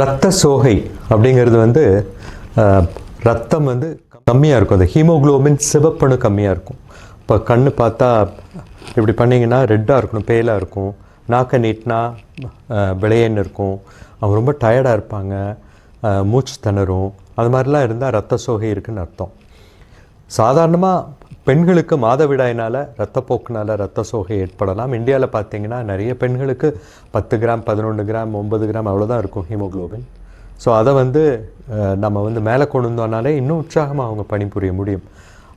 ரத்த சோகை அப்படிங்கிறது வந்து ரத்தம் வந்து கம்மியாக இருக்கும். அந்த ஹீமோகுளோபின் சிவப்பணு கம்மியாக இருக்கும். இப்போ கண் பார்த்தா இப்படி பண்ணிங்கன்னா ரெட்டாக இருக்கணும் பேலாக இருக்கும். நாக்கை நீட்டினா விளையன்னு இருக்கும். அவங்க ரொம்ப டயர்டாக இருப்பாங்க. மூச்சு திணறும். அது மாதிரிலாம் இருந்தால் ரத்த சோகை இருக்குன்னு அர்த்தம். சாதாரணமாக பெண்களுக்கு மாதவிடாயினால் ரத்தப்போக்குனால் ரத்த சோகை ஏற்படலாம். இந்தியாவில் பார்த்தீங்கன்னா நிறைய பெண்களுக்கு பத்து கிராம் பதினொன்று கிராம் ஒன்பது கிராம் அவ்வளோதான் இருக்கும் ஹீமோகுளோபின். ஸோ அதை வந்து நம்ம வந்து மேலே கொண்டு வந்தோம்னாலே இன்னும் உற்சாகமாக அவங்க பணிபுரிய முடியும்.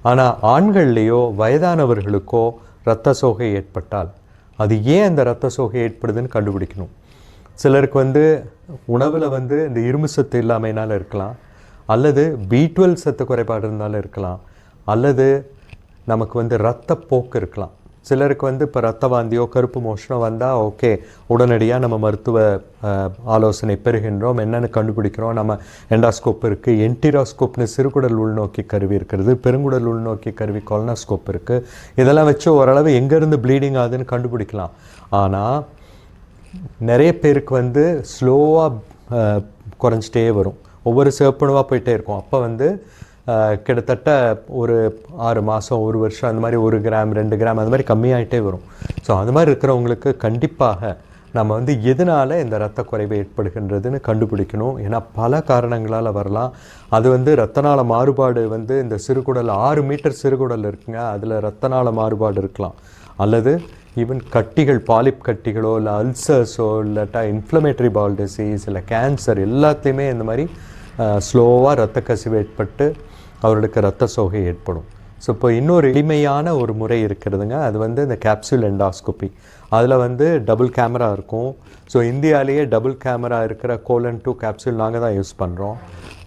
ஆனால் ஆண்கள்லேயோ வயதானவர்களுக்கோ இரத்த சோகை ஏற்பட்டால் அது ஏன் அந்த இரத்த சோகை ஏற்படுதுன்னு கண்டுபிடிக்கணும். சிலருக்கு வந்து உணவில் வந்து இந்த இரும்பு சத்து இல்லாமையினால இருக்கலாம். அல்லது பி டுவெல் சத்து குறைபாடு இருந்தாலும் இருக்கலாம். அல்லது நமக்கு வந்து ரத்தப்போக்கு இருக்கலாம். சிலருக்கு வந்து இப்போ ரத்த வாந்தியோ கருப்பு மோஷனோ வந்தால் ஓகே உடனடியாக நம்ம மருத்துவ ஆலோசனை பெறுகின்றோம். என்னென்னு கண்டுபிடிக்கிறோம். நம்ம எண்டாஸ்கோப் இருக்குது என்டிராஸ்கோப்னு சிறுகுடல் உள்நோக்கி கருவி இருக்கிறது பெருங்குடல் உள்நோக்கி கருவி கொலனாஸ்கோப் இருக்குது இதெல்லாம் வச்சு ஓரளவு எங்கேருந்து ப்ளீடிங் ஆகுதுன்னு கண்டுபிடிக்கலாம். ஆனால் நிறைய பேருக்கு வந்து ஸ்லோவாக குறைஞ்சிட்டே வரும். ஒவ்வொரு சிவப்பணுவாக போயிட்டே இருக்கும். அப்போ வந்து கிட்டத்தட்ட ஒரு ஆறு மாதம் ஒரு வருஷம் அந்த மாதிரி ஒரு கிராம் ரெண்டு கிராம் அந்த மாதிரி கம்மியாயிட்டே வரும். ஸோ அந்த மாதிரி இருக்கிறவங்களுக்கு கண்டிப்பாக நம்ம வந்து எதனால் இந்த இரத்த குறைவு ஏற்படுகின்றதுன்னு கண்டுபிடிக்கணும். ஏன்னா பல காரணங்களால் வரலாம். அது வந்து ரத்தநாள மாறுபாடு வந்து இந்த சிறுகுடல் ஆறு மீட்டர் சிறுகுடல் இருக்குங்க அதில் ரத்தநாள மாறுபாடு இருக்கலாம். அல்லது ஈவன் கட்டிகள் பாலிப் கட்டிகளோ இல்லை அல்சர்ஸோ இல்லாட்டா இன்ஃப்ளமேட்டரி பால் டிசீஸ் இல்லை கேன்சர் எல்லாத்தையுமே இந்த மாதிரி ஸ்லோவாக ரத்த கசிவு ஏற்பட்டு அவர்களுக்கு ரத்த சோகை ஏற்படும். ஸோ இப்போ இன்னொரு எளிமையான ஒரு முறை இருக்கிறதுங்க. அது வந்து இந்த கேப்சூல் எண்டாஸ்கோபி அதில் வந்து டபுள் கேமரா இருக்கும். ஸோ இந்தியாவிலேயே டபுள் கேமரா இருக்கிற கோலன் டூ கேப்சூல் நாங்கள் தான் யூஸ் பண்ணுறோம்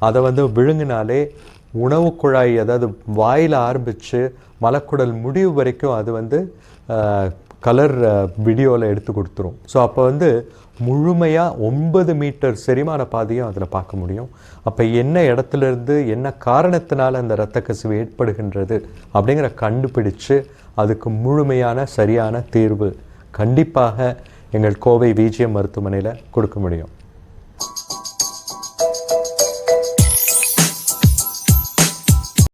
அதை வந்து விழுங்கினாலே உணவு குழாய் அதாவது வாயில் ஆரம்பித்து மலக்குடல் முடிவு வரைக்கும் அது வந்து கலர் வீடியோவில் எடுத்து கொடுத்துரும். ஸோ அப்போ வந்து முழுமையாக ஒன்பது மீட்டர் செரிமான பாதையும் அதில் பார்க்க முடியும். அப்போ என்ன இடத்துல இருந்து என்ன காரணத்தினால அந்த இரத்த கசிவு ஏற்படுகின்றது அப்படிங்கிற கண்டுபிடிச்சு அதுக்கு முழுமையான சரியான தீர்வு கண்டிப்பாக எங்கள் கோவை விஜிஎம் மருத்துவமனையில் கொடுக்க முடியும்.